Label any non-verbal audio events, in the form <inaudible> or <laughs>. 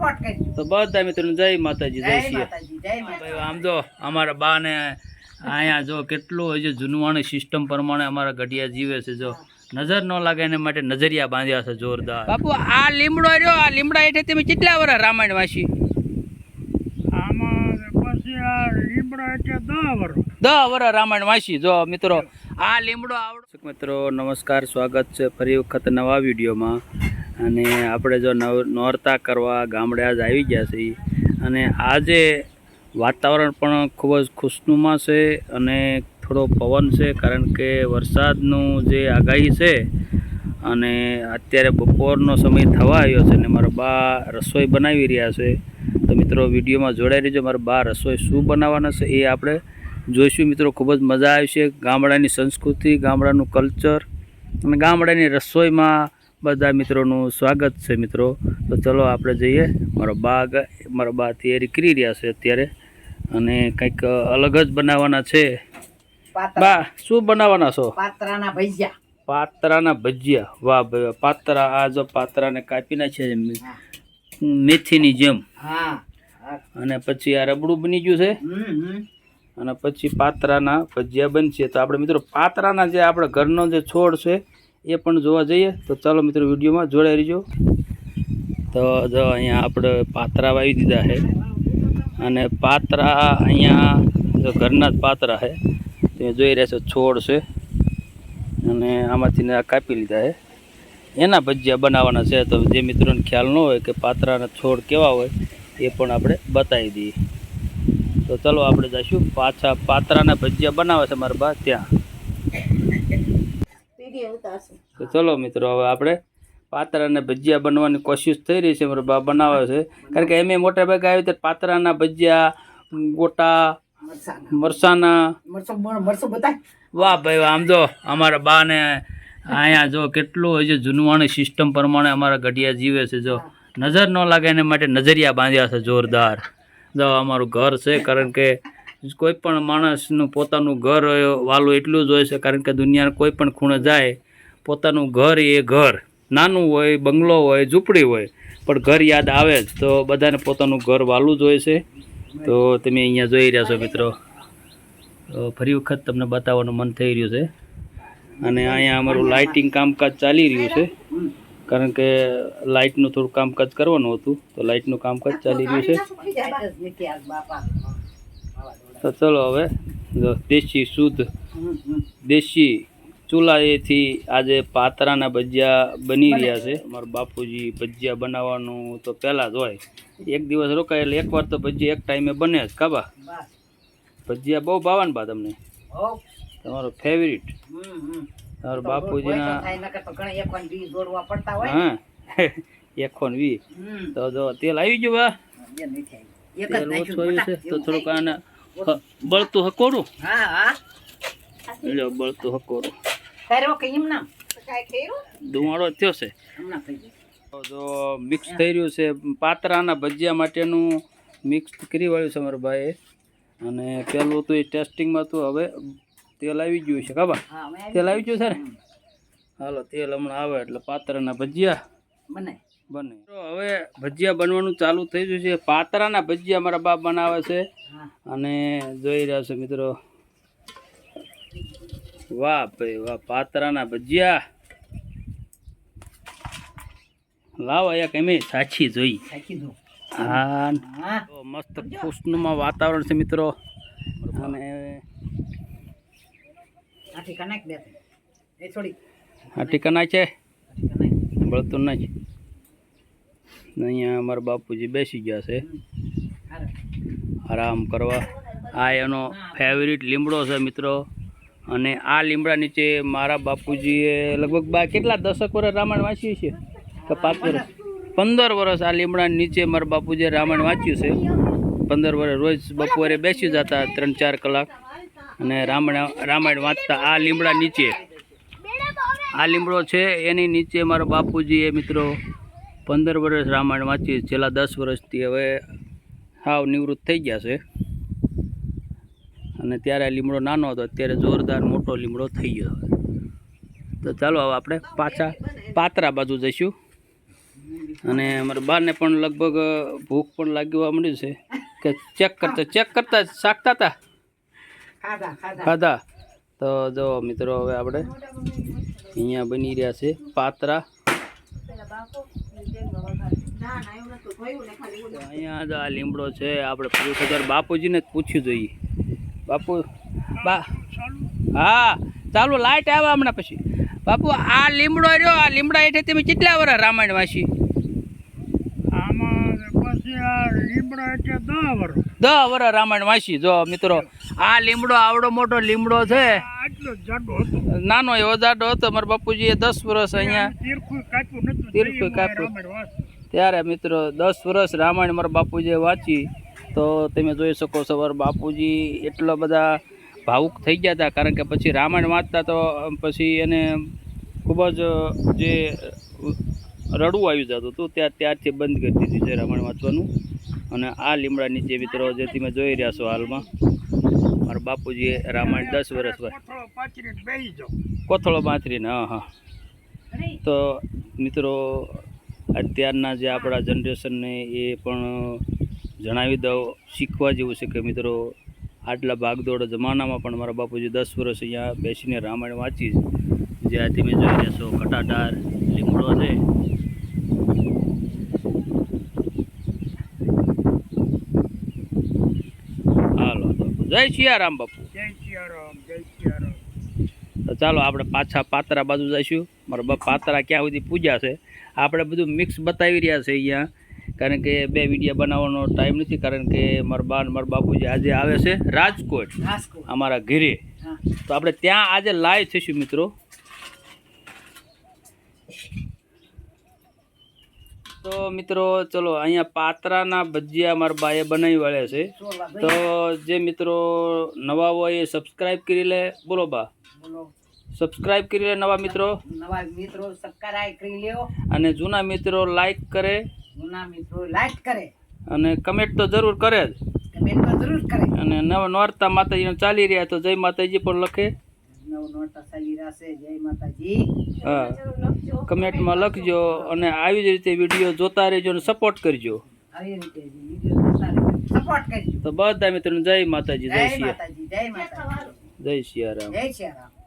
Support કરી તો બધા મિત્રોને જય માતાજી જય શ્રી માતાજી જય માતાજી. ભાઈ આમ જો અમારા બા ને અહીંયા જો કેટલું હજુ જૂનવાણી સિસ્ટમ પ્રમાણે અમારા ગઢિયા જીવે છે જો. નજર ન લાગે એના માટે નજરિયા બાંધ્યા છે જોરદાર. બાપુ આ લીમડો રહ્યો આ લીમડા એટલે તમે કેટલા વર્ષ રામાયણ વાંચી આમાં લીમડા એટલે દસ વર્ષ વર્ષ રામાયણ વાંચી જો મિત્રો. આ લીમડો આવડો મિત્રો નમસ્કાર સ્વાગત છે ફરી વખત નવા વિડીયોમાં. અને આપણે જો નવ, નોરતા કરવા ગામડે આજ આવી ગયા છીએ. અને આજે વાતાવરણ પણ ખૂબ જ ખુશનુમા છે અને થોડો પવન છે, કારણ કે વરસાદનું જે આગાહી છે અને અત્યારે બપોરનો સમય થવા આવ્યો છે અને મારા બા રસોઈ બનાવી રહ્યા છે. તો મિત્રો, વિડીયોમાં જોડાઈ રહેજો. મારા બા રસોઈ શું બનાવવાના છે એ આપણે જોઈશું. મિત્રો, ખૂબ જ મજા આવશે. ગામડાની સંસ્કૃતિ, ગામડાનું કલ્ચર અને ગામડાની રસોઈમાં બધા મિત્રોનું સ્વાગત છે મિત્રો. તો ચલો આપણે જઈએ. મારો બાગ મારા બા તૈયારી કરી રહ્યા છે અત્યારે. અને કંઈક અલગ જ બનાવવાના છે. બા શું બનાવવાના છો? પાત્રાના ભજીયા. પાતરાના ભજીયા. વાહ ભાઈ પાત્રા આ જો પાતરાને કાપી નાખ્યા છે મેથીની જેમ. અને પછી આ રબડું બની ગયું છે. અને પછી પાતરાના ભજીયા બનશે. તો આપણે મિત્રો પાતરાના જે આપણે ઘરનો જે છોડ છે એ પણ જોવા જઈએ. તો ચાલો મિત્રો, વિડીયોમાં જોડાઈ રહીજો. તો જો અહીંયા આપણે પાતરા વાવી દીધા છે. અને પાતરા અહીંયા જો ઘરના જ પાતરા છે. તમે જોઈ રહ્યા છો, છોડ છે. અને આમાંથી કાપી લીધા છે. એના ભજીયા બનાવવાના છે. તો જે મિત્રોને ખ્યાલ ન હોય કે પાતરાના છોડ કેવા હોય, એ પણ આપણે બતાવી દઈએ. તો ચલો આપણે જઈશું. પાછા પાતરાના ભજીયા બનાવે છે મારા બા, ત્યાં. તો ચલો મિત્રો હવે આપણે પાતરાના ભજીયા બનવાની કોશિશ થઈ રહી છે મારો બા બનાવે છે. કારણ કે એમ મોટા ભાગે આવી ત્યારે પાતરાના ભજીયા ગોટા મરસાના. મરસાના મરસો મરસો બતાય વાહ ભાઈ વાહ આમ જો અમારા બાને અહીંયા જો કેટલું હજી જૂનવાણી સિસ્ટમ પ્રમાણે અમારા ગઢિયા જીવે છે જો. નજર ન લાગે એને માટે નજરિયા બાંધ્યા છે જોરદાર. જો અમારું ઘર છે કારણ કે કોઈ પણ માણસનું પોતાનું ઘર વાલું એટલું જ હોય છે, કારણ કે દુનિયાના કોઈ પણ ખૂણે જાય, પોતાનું ઘર એ ઘર. નાનું હોય, બંગલો હોય, ઝૂંપડી હોય, પણ ઘર યાદ આવે જ. તો બધાને પોતાનું ઘર વાલું જ હોય છે. તો તમે અહીંયા જોઈ રહ્યા છો મિત્રો. ફરી વખત તમને બતાવવાનું મન થઈ રહ્યું છે. અને અહીંયા અમારું લાઇટિંગ કામકાજ ચાલી રહ્યું છે. કારણ કે લાઇટનું થોડું કામકાજ કરવાનું હતું. તો લાઇટનું કામકાજ ચાલી રહ્યું છે જાય જ નથી આજ બાપા તો ચલો હવે જો દેશી શુદ્ધ દેશી ચૂલાએથી આજે પાતરાના ભજીયા બની રહ્યા છે. મારા બાપુજી ભજીયા બનાવવાનું તો પહેલાં જ હોય. એક દિવસ રોકાય એટલે એકવાર તો ભજીયા એક ટાઈમે બને જ કાબા ભજીયા બહુ ભાવન બા તમને. તમારો ફેવરિટ તમારા બાપુજીના હા. <laughs> એકોન વી તો જો તેલ આવી ગયું બા. તેલ ઓછું આવ્યું છે તો થોડુંક. આને બળતું હકોરું હા હા. બળતું હકોરું તારે કે એમ નામ ધુમાડો થયો છે. જો મિક્સ થઈ રહ્યું છે પાતરાના ભજીયા માટેનું મિક્સ કરી વાળ્યું છે મારા ભાઈએ. અને પહેલું તો એ ટેસ્ટિંગમાં તો હવે તેલ આવી ગયું છે કાબા તેલ આવી ગયું છે ને? હાલો તેલ હમણાં આવે એટલે પાતરાના ભજીયા. બનાય. બને. તો હવે ભજીયા બનવાનું ચાલુ થઈ ગયું છે. પાતરાના ભજીયા મારા બાપ બનાવે છે. અને જોઈ રહ્યા છો મિત્રો વાહ ભાઈ વાહ પાતરાના ભજીયા. લાવો એક એમે સાચી જોઈ. હા. મસ્ત ખુશનુમાં વાતાવરણ છે મિત્રો. અને આ ઠીકાના છે? બળતું નથી અહીંયા અમારા બાપુજી બેસી ગયા છે. આરામ કરવા. આ એનો ફેવરિટ લીમડો છે મિત્રો. અને આ લીમડા નીચે મારા બાપુજીએ લગભગ બા કેટલા દશક વર્ષ રામાયણ વાંચ્યું છે? કે પાંચ વર્ષ? પંદર વર્ષ આ લીમડા નીચે મારા બાપુજીએ રામાયણ વાંચ્યું છે. પંદર વર્ષ રોજ બપોરે બેસી જતા ત્રણ ચાર કલાક. અને રામાયણ રામાયણ વાંચતા આ લીમડા નીચે. આ લીમડો છે, એની નીચે મારા બાપુજીએ મિત્રો પંદર વર્ષ રામાયણ વાંચી છેલ્લા દસ વર્ષથી હવે હાવ નિવૃત્ત થઈ ગયા છે. અને ત્યારે આ લીમડો નાનો હતો અત્યારે જોરદાર મોટો લીમડો થઈ ગયો તો ચાલો હવે આપણે પાછા પાત્રા બાજુ જઈશું. અને અમારા બાને પણ લગભગ ભૂખ પણ લાગવા મળ્યું છે. કે ચેક કરતા ચેક કરતા શાકતા હતા ખાધા. તો જો મિત્રો હવે આપણે અહીંયા બની રહ્યા છે પાતરા. અહીંયા જો આ લીમડો છે. આપણે પૂછ્યું બાપુજીને જ પૂછ્યું જોઈએ બાપુ બા હા ચાલુ લાઈટ આવે હમણાં પછી. બાપુ આ લીમડો રહ્યો આ લીમડા હેઠે તમે કેટલા વર્ષ રામાયણ વાંચી? દસ વર્ષ રામાયણ વાંચી. જો મિત્રો આ લીમડો આવડો મોટો લીમડો છે. નાનો એવો જાડો હતો. મારા બાપુજીએ દસ વર્ષ અહીંયા તીરખું કાપ્યું. ત્યારે મિત્રો દસ વર્ષ રામાયણ મારા બાપુજીએ વાંચી તો તમે જોઈ શકો છો મારા બાપુજી એટલા બધા ભાવુક થઈ ગયા હતા કારણ કે પછી રામાયણ વાંચતા તો પછી એને ખૂબ જ જે રડવું આવી જતું હતું ત્યાં ત્યારથી બંધ કરી દીધી છે રામાયણ વાંચવાનું અને આ લીમડા નીચે મિત્રો જે તમે જોઈ રહ્યા છો હાલમાં મારા બાપુજીએ રામાયણ દસ વર્ષ કોથળો બાંધરીને હા હા તો મિત્રો અત્યારના જે આપણા જનરેશનને એ પણ જણાવી દઉં શીખવા જેવું છે કે મિત્રો આટલા ભાગદોડ જમાનામાં પણ મારા બાપુજી દસ વર્ષ અહીંયા બેસીને રામાયણ વાંચી છે. જે આ તમે જોઈ રહ્યા છો કટાદાર લીમડો છે. જય સિયારામ બાપુ. જય સિયારામ જય સિયારામ તો ચાલો આપણે પાછા પાતરા બાજુ જઈશું. મારા બા પાતરા ક્યાં સુધી પૂજા છે આપણે બધું મિક્સ બતાવી રહ્યા છે અહીંયા. કારણ કે બે વીડિયો બનાવવાનો ટાઈમ નથી કારણ કે મારા બા મારા બાપુજી આજે આવે છે રાજકોટ રાજકોટ. અમારા ઘરે. તો આપણે ત્યાં આજે લાઈવ થઈશું મિત્રો. તો મિત્રો ચલો અહીંયા પાત્રાના ભજીયા મારા બાએ બનાવી વાળ્યા છે. તો જે મિત્રો નવા હોય એ સબસ્ક્રાઈબ કરી લે. બોલો બા. બોલો સબસ્ક્રાઈબ કરી લે નવા મિત્રો. નવા મિત્રો સબસ્ક્રાઇબ કરી લ્યો. અને જૂના મિત્રો લાઈક કરે. જૂના મિત્રો લાઈક કરે. અને કમેન્ટ તો જરૂર કરે જ. કમેન્ટ તો જરૂર કરે. અને નવ નોરતા માતાજીને ચાલી રહ્યા તો જય માતાજી પણ લખે. નવ નોરતા ચાલી રહેશે જય માતાજી. હા. કમેન્ટમાં લખજો અને આવી જ રીતે વીડિયો જોતા રહેજો અને સપોર્ટ કરજો. આવી રીતે વીડિયો સપોર્ટ કરજો. તો બધા મિત્રોને જય માતાજી જય જય માતાજી જય માતાજી. જય સિયારામ જય શ્રી રામ.